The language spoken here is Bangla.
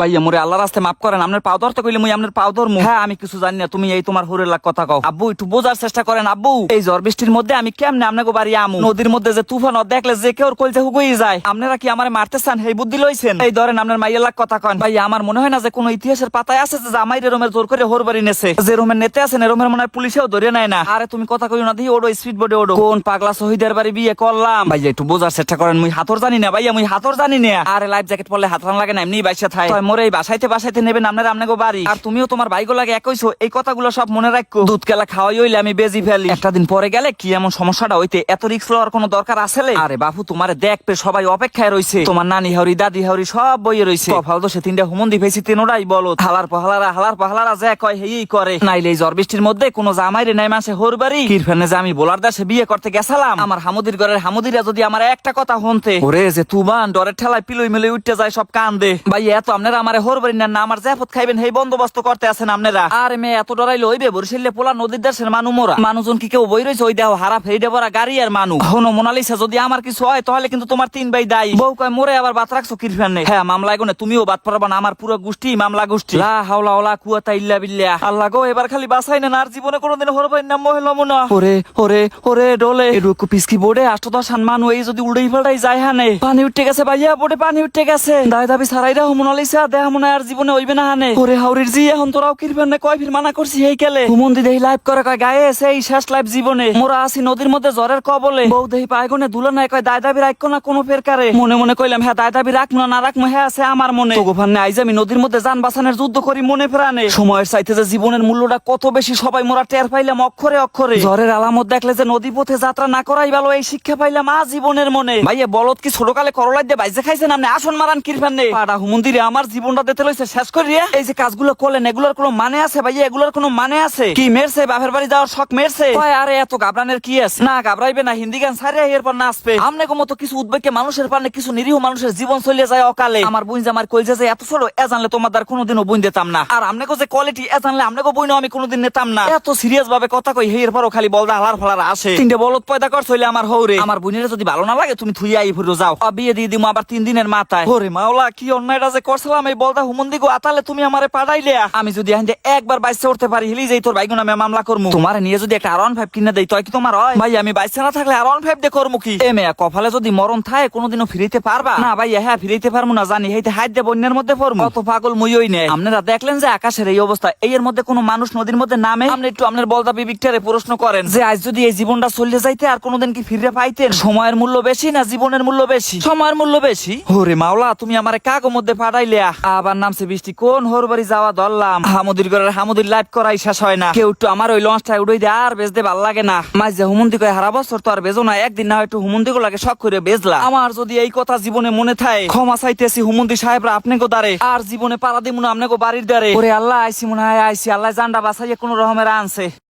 ভাইয়া মোরে আল্লাহ রাস্তে মাফ করেন আপনার পাও ধরতে কইলে মুই আপনার পাও ধরমু। হ্যাঁ আমি কিছু জানি না তুমি এই তোমার হুরের লাগ কথা কও। আব্বু একটু বোঝার চেষ্টা করেন আব্বু। এই ঝড় বৃষ্টির মধ্যে আমি কেমনে আপনাকে বাড়ি আমু? নদীর মধ্যে যে তুফান দেখলে যে কেউ কলতে হুকুই যায়। আপনারা কি আমার মারতে চান? এই বুদ্ধি লইছেন? এই ধরেন আপনার মাইয়ের লাগ কথা কন। ভাই আমার মনে হয় না যে কোনো ইতিহাসের পাতায় আছে যে জামাই রোমের জোর করে হোর বাড়ি নেছে। যে রোমের নেতে আছেন রোমের মনে হয় পুলিশেও ধরে নেয় না। আরে তুমি কথা কইও না দিয়ে ওডো স্পিড বোর্ডে ওডো। কোন পাগলা শহীদের বাড়ি বিয়ে করলাম? ভাইয়া একটু বোঝার চেষ্টা করেন মুই হাতর জানি না ভাইয়া মুই হাতর জানি না। আরে লাইফ জ্যাকেট পরলে হাত রান লাগে না এমনি বাইসা থাই তয় মোরে এই বাসাইতে বাসাইতে নেবেন, আপনারা আপনাকে বাড়ি। আর তুমিও তোমার ভাইগো লাগে একইছো এই কথাগুলো সব মনে রাখো। দুধ কেলা খাওয়াই হইলে আমি বেজি ফেলি। একটা দিন পরে গেলে কি এমন সমস্যাটা হইতে? এত রিক্স লওয়ার কোনো দরকার আছে আরে বাপু, তোমারে দেখবে, সবাই অপেক্ষায় রইছে। তোমার নানি হাউরি, দাদি হাউরি সব বইয়ে রইছে। কপাল তো সে তিনটা হুমন্দি ফেছি তিনোটাই বলো। হালার পাহালারা হালার পাহালারা যে কয়, হেই করে। নাইলে এই ঝড় বৃষ্টির মধ্যে কোনো জামাইরে নাই মাসে হোর বাড়ি। কিরফানে যে আমি বোলার দাসে বিয়ে করতে গেছিলাম। আমার হামুদির ঘরের হামুদিরা যদি আমার একটা কথা হনতে, ওরে যে তুমান ডরের ঠেলায় পিলুই মিলে উঠতে যায়, সব কান্দে। ভাই এত আপনারা আমারে হোর বাড়ি নেন না, আমার জাফত খাইবেন সেই বন্দোবস্ত করতে আছেন আপনারা। আর মেয়ে, এত ডরাইলে হইবে বরিশালে পোলা নদীর দেশের মানু মোরা। মানুষজন কি কেউ বই রয়েছে? ওই দেহ হারা ফেরিডে ভরা গাড়ি আর মানু। হনো মোনালিসা, যদি আমার কিছু হয়, তাহলে কিন্তু তোমার তিন ভাই দায়ী। বউ কয়, মোরে আবার বাত রাখছো কিরফানে হ্যাঁ মামলা এগোনে, তুমিও বাত পারবা না, আমার পুরো গোষ্ঠী মামলা গোষ্ঠী। লা হাওলা ওলা কুয়াতা ইল্লা বিল্লাহ। আল্লাহ গো, এবার খালি বাসাই না আর জীবনে কোনোদিন হরবাই না, মহিলা মনে। ওরে ওরে ওরে, ডলে। এরকম পিসকি বোর্ডে আষ্ট দশ হান মানু, এই যদি উড়েই ফেলটাই যায় হানে। পানি উঠতে গেছে ভাইয়া, বোর্ডে পানি উঠতে গেছে। দায় দাবি সারাই রাহো দেহ মনে আর জীবনে না হানে। ওরে হাউরির জি, এখন তোরাও কিরফানে কয় ফির মানা করছি এই কেলে? লাইভ করে কয়, গায়ে এসে এই শেষ লাইভ জীবনে। মোরা আসি নদীর মধ্যে জ্বরের কবলে। বউ দেহি পায়গনে নাই কয়, দায় দাবি না কোনো ফেরকারে? মনে মনে কইলাম হ্যাঁ দায় দাবি না না হ্যাঁ আছে আমার মনে। নদীর মধ্যে যান বাঁচানোর যুদ্ধ করি মনে প্রাণে। সময়ের চাইতে যে জীবনের মূল্যটা কত বেশি, সবাই মোরা টের পাইলাম অক্ষরে অক্ষরে। জ্বরের আলামত দেখলে যে নদী পথে যাত্রা না করাই ভালো, এই শিক্ষা পাইলাম আ জীবনের মনে। ভাইয়া, বলদ কি ছোটকালে করলাই দিয়ে বাইজে খাইছেন আপনি আসন মারান কিরফান নেই পাড়া হুমন্দিরে আমার জীবনটা দিতে লইছে শেষ করিয়ে এই যে কাজগুলো করলেন এগুলোর কোনো মানে আছে ভাইয়া? এগুলোর কোনো মানে আছে? কি মেরছে? বাপের বাড়ি যাওয়ার শখ মেরছে? কয়, আরে এত গাবরানের কি আছে? না গাবরাইবে না হিন্দি গান সারিয়া এরপর নাচবে আমনে মতো কিছু উদ্বেগকে মানুষের পানে কিছু নিরীহ মানুষের জীবন চলে যায় অকালে। আমার বুঝ আমার কইছে যে এত ছোট এ জানলে তোমার দ্বার কোনোদিনও বুঝ দিতাম না। আর আমনে যে কোয়ালিটি এ জানলে আমনে বইনও আমি কোনোদিন নিতাম না। এত সিরিয়াস ভাবে কথা কই হের পরও খালি বলদা হালার ফালার আসে। তিনটে বলদ পয়দা কর চলে আমার হৌরে। আমার বোনের যদি ভালো না লাগে তুমি থুই আই ফুরো যাও বিয়ে দিয়ে দিমু আবার তিন দিনের মাথায়। ওরে মাওলা কি অন্যায়টা যে করছিলাম এই বলদা হুমন্দি গো আতালে তুমি আমারে পাঠাইলে। আমি যদি আইন্দে একবার বাইসে উঠতে পারি, হিলি যাই তোর বাইগুন আমি মামলা করমু। তোমার নিয়ে যদি একটা আর ফাইভ কিনে দেই, তয় কি তোমার হয়? ভাই, আমি বাইসে না থাকলে আর ফাইভ দিয়ে করমু কি? এ মেয়া, কপালে যদি মরণ থাকে, কোনোদিনও ফিরিতে পারবা? না ভাই হ্যাঁ ফিরিতে পারব না, জানি, হেইতে হাত দিয়ে বন্যার মধ্যে পড়মু। কত পাগল মুইই নেই আপনারা দেখলেন যে আকাশের এই অবস্থা এই এর মধ্যে কোনো মানুষ নদীর মধ্যে নামে? আপনি একটু আপনার বলদা বিবিকটারে প্রশ্ন করেন। যে আজ যদি এই জীবনটা চলে যাইতে, আর কোনোদিন কি ফিরে পাইতেন? সময়ের মূল্য বেশি না জীবনের মূল্য বেশি? সময়ের মূল্য বেশি? ওরে মাওলা, তুমি আমারে কাগো মধ্যে পাঠাইলে আবার নামছে বৃষ্টি। কোন হোর যাওয়া ধরলাম? হামুদির ঘরের হামুদির লাইভ করাই শেষ হয় না। কেউ একটু আমার ওই উড়াই দিয়ে আর বেচতে ভালো লাগে না। মাঝে যে হুমন্দি হারা বছর তো আর বেজো না একদিন না একটু হুমন্দি লাগে শখ করে বেজলা আমার যদি এই কথা জীবনে মনে থাকে ক্ষমা চাইতেছি হুমন্দি সাহেবরা আপনি গো দাঁড়ে আর জীবনে পারা দিমুন আপনি গো বাড়ির দ্বারে। ওরে আল্লাহ, আইসি মনে হয় আইসি, আল্লাহ জান্ডা বাসাইয়ে কোন রকমের আনছে।